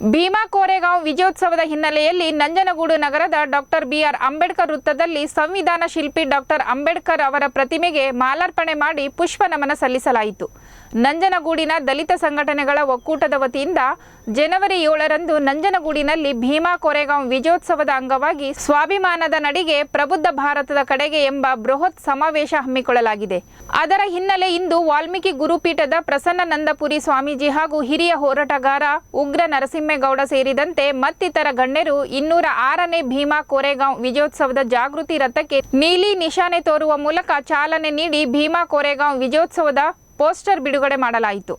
ಭೀಮಾ ಕೋರೆಗಾಂವ್ ವಿಜಯೋತ್ಸವದ ಹಿನ್ನೆಲೆಯಲ್ಲಿ ನಂಜನಗೂಡು ನಗರದ doctor B R Ambedkar ವೃತ್ತದಲ್ಲಿ ಸಂವಿಧಾನ ಶಿಲ್ಪಿ ಡಾಕ್ಟರ್ ಅಂಬೇಡ್ಕರ್ ಅವರ ಪ್ರತಿಮೆಗೆ ಮಾಲಾರ್ಪಣೆ ಮಾಡಿ ಪುಷ್ಪ ನಮನ ಸಲ್ಲಿಸಲಾಯಿತು. ನಂಜನಗೂಡಿನ ದಲಿತ ಸಂಘಟನೆಗಳ ಒಕ್ಕೂಟದ ವತಿಯಿಂದ ಜನವರಿ ಏಳರಂದು ನಂಜನಗೂಡಿನಲ್ಲಿ ಭೀಮಾ ಕೋರೆಗಾಂವ್ ವಿಜಯೋತ್ಸವದ ಅಂಗವಾಗಿ ಸ್ವಾಭಿಮಾನದ ನಡಿಗೆ ಪ್ರಬುದ್ಧ ಭಾರತದ ಕಡೆಗೆ ಎಂಬ ಬೃಹತ್ ಸಮಾವೇಶ ಹಮ್ಮಿಕೊಳ್ಳಲಾಗಿದೆ. ಅದರ ಹಿನ್ನೆಲೆ ಇಂದು ವಾಲ್ಮೀಕಿ ಗುರುಪೀಠದ ಪ್ರಸನ್ನ ನಂದಪುರಿ ಸ್ವಾಮೀಜಿ ಹಾಗೂ ಹಿರಿಯ ಹೋರಾಟಗಾರ ಉಗ್ರ ನರಸಿಂಹೇಗೌಡ ಸೇರಿದಂತೆ ಮತ್ತಿತರ ಗಣ್ಯರು ಇನ್ನೂರ ಆರನೇ ಭೀಮಾ ಕೋರೆಗಾಂವ್ ವಿಜಯೋತ್ಸವದ ಜಾಗೃತಿ ರಥಕ್ಕೆ ನೀಲಿ ನಿಶಾನೆ ತೋರುವ ಮೂಲಕ ಚಾಲನೆ ನೀಡಿ ಭೀಮಾ ಕೋರೆಗಾಂವ್ ವಿಜಯೋತ್ಸವದ ಪೋಸ್ಟರ್ ಬಿಡುಗಡೆ ಮಾಡಲಾಯಿತು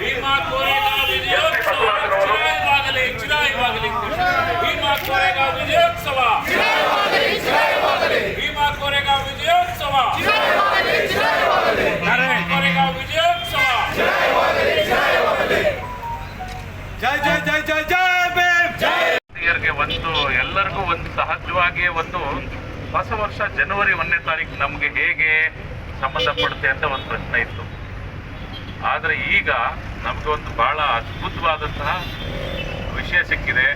ಭೀಮಾ ಕೋರೆಗಾಂವ್ ವಿಜಯೋತ್ಸವ ಚಿರಾಯವಾಗಲಿ ಚಿರಾಯವಾಗಲಿ ಭೀಮಾ ಕೋರೆಗಾಂವ್ ವಿಜಯೋತ್ಸವ ಭೀಮಾ ಕೋರೆಗಾಂವ್ ವಿಜಯೋತ್ಸವ ಭೀಮಾ ಕೋರೆಗಾಂವ್ ವಿಜಯೋತ್ಸವ ಜೈ ಜೈ ಜೈ ಜೈ ಜೈ ಭಾರತೀಯರಿಗೆ ಒಂದು, ಎಲ್ಲರಿಗೂ ಒಂದು ಸಹಜವಾಗಿ ಒಂದು ಹೊಸ ವರ್ಷ ಜನವರಿ ಒಂದನೇ ತಾರೀಕು ನಮಗೆ ಹೇಗೆ ಸಂಬಂಧಪಡುತ್ತೆ ಅಂತ ಒಂದು ಪ್ರಶ್ನೆ ಇತ್ತು. ಆದರೆ ಈಗ ನಮಗೆ ಒಂದು ಬಹಳ ಅದ್ಭುತವಾದಂತಹ ವಿಷಯ ಸಿಕ್ಕಿದೆ.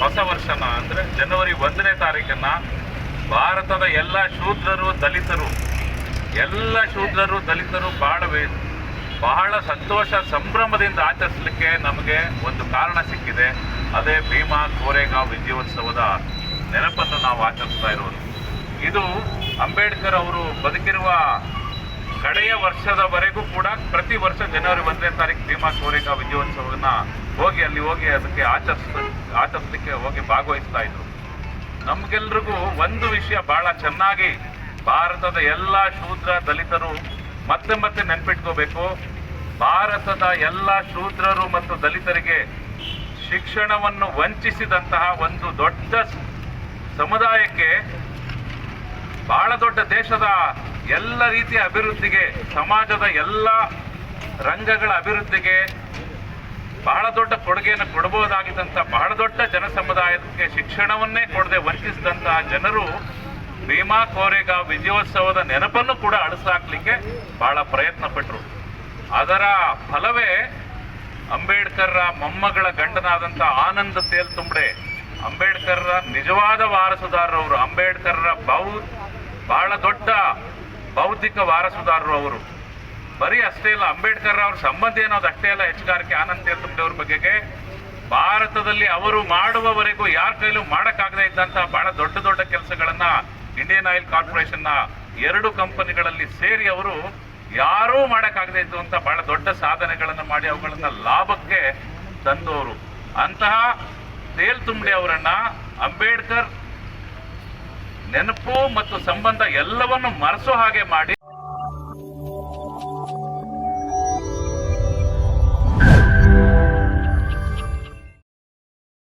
ಹೊಸ ವರ್ಷನ ಅಂದರೆ ಜನವರಿ ಒಂದನೇ ತಾರೀಕನ್ನ ಭಾರತದ ಎಲ್ಲ ಶೂದ್ರರು, ದಲಿತರು, ಎಲ್ಲ ಶೂದ್ರರು, ದಲಿತರು ವೆ- ಬಹಳ ಸಂತೋಷ ಸಂಭ್ರಮದಿಂದ ಆಚರಿಸಲಿಕ್ಕೆ ನಮಗೆ ಒಂದು ಕಾರಣ ಸಿಕ್ಕಿದೆ. ಅದೇ ಭೀಮಾ ಕೋರೆಗಾಂವ್ ವಿಜಯೋತ್ಸವದ ನೆನಪನ್ನು ನಾವು ಆಚರಿಸ್ತಾ ಇರೋದು. ಇದು ಅಂಬೇಡ್ಕರ್ ಅವರು ಬದುಕಿರುವ ಕಡೆಯ ವರ್ಷದವರೆಗೂ ಕೂಡ ಪ್ರತಿ ವರ್ಷ ಜನವರಿ ಒಂದನೇ ತಾರೀಕು ಭೀಮಾ ಕೋರೆಗಾಂವ್ ವಿಜಯೋತ್ಸವವನ್ನು ಹೋಗಿ ಅಲ್ಲಿ ಹೋಗಿ ಅದಕ್ಕೆ ಆಚರಿಸ್ ಆಚರಿಸಲಿಕ್ಕೆ ಹೋಗಿ ಭಾಗವಹಿಸ್ತಾ ಇದ್ರು. ನಮಗೆಲ್ರಿಗೂ ಒಂದು ವಿಷಯ ಬಹಳ ಚೆನ್ನಾಗಿ ಭಾರತದ ಎಲ್ಲ ಶೂದ್ರ ದಲಿತರು ಮತ್ತೆ ಮತ್ತೆ ನೆನ್ಪಿಟ್ಕೋಬೇಕು. ಭಾರತದ ಎಲ್ಲ ಶೂದ್ರರು ಮತ್ತು ದಲಿತರಿಗೆ ಶಿಕ್ಷಣವನ್ನು ವಂಚಿಸಿದಂತಹ ಒಂದು ದೊಡ್ಡ ಸಮುದಾಯಕ್ಕೆ ಬಹಳ ದೊಡ್ಡ ದೇಶದ ಎಲ್ಲ ರೀತಿಯ ಅಭಿವೃದ್ಧಿಗೆ, ಸಮಾಜದ ಎಲ್ಲ ರಂಗಗಳ ಅಭಿವೃದ್ಧಿಗೆ ಬಹಳ ದೊಡ್ಡ ಕೊಡುಗೆಯನ್ನು ಕೊಡಬಹುದಾಗಿದ್ದಂಥ ಬಹಳ ದೊಡ್ಡ ಜನ ಸಮುದಾಯಕ್ಕೆ ಶಿಕ್ಷಣವನ್ನೇ ಕೊಡದೆ ವಂಚಿಸಿದಂತಹ ಜನರು ಭೀಮಾ ಕೋರೆಗಾಂವ್ ವಿಜಯೋತ್ಸವದ ನೆನಪನ್ನು ಕೂಡ ಅಳಿಸಾಕ್ಲಿಕ್ಕೆ ಬಹಳ ಪ್ರಯತ್ನ ಪಟ್ಟರು ಅದರ ಫಲವೇ ಅಂಬೇಡ್ಕರ್ರ ಮೊಮ್ಮಗಳ ಗಂಡನಾದಂಥ ಆನಂದ್ ತೇಲ್ತುಂಬಡೆ ಅಂಬೇಡ್ಕರ್ರ ನಿಜವಾದ ವಾರಸುದಾರರವರು, ಅಂಬೇಡ್ಕರ್ರ ಬೌ, ಬಹಳ ದೊಡ್ಡ ಬೌದ್ಧಿಕ ವಾರಸುದಾರರು ಅವರು. ಬರೀ ಅಷ್ಟೇ ಇಲ್ಲ ಅಂಬೇಡ್ಕರ್ ಅವ್ರ ಸಂಬಂಧ ಏನೋ ಅಷ್ಟೇ ಅಲ್ಲ ಹೆಚ್ಚುಗಾರಿಕೆ ಆನಂದ್ ತೇಲ್ತುಂಬಡೆ ಅವ್ರ ಬಗೆಗೆ ಭಾರತದಲ್ಲಿ ಅವರು ಮಾಡುವವರೆಗೂ ಯಾರ ಕೈಲೂ ಮಾಡಕ್ಕಾಗದೇ ಇದ್ದಂಥ ಬಹಳ ದೊಡ್ಡ ದೊಡ್ಡ ಕೆಲಸಗಳನ್ನ ಇಂಡಿಯನ್ ಆಯಿಲ್ ಕಾರ್ಪೊರೇಷನ್ನ ಎರಡು ಕಂಪನಿಗಳಲ್ಲಿ ಸೇರಿ ಅವರು ಯಾರೂ ಮಾಡಕ್ಕಾಗದೇ ಅಂತ ಬಹಳ ದೊಡ್ಡ ಸಾಧನೆಗಳನ್ನು ಮಾಡಿ ಅವುಗಳನ್ನ ಲಾಭಕ್ಕೆ ತಂದವರು. ಅಂತಹ ತೇಲ್ತುಂಬಡೆ ಅವರನ್ನ ಅಂಬೇಡ್ಕರ್ ನೆನಪು ಮತ್ತು ಸಂಬಂಧ ಎಲ್ಲವನ್ನು ಮರೆಸೋ ಹಾಗೆ ಮಾಡಿ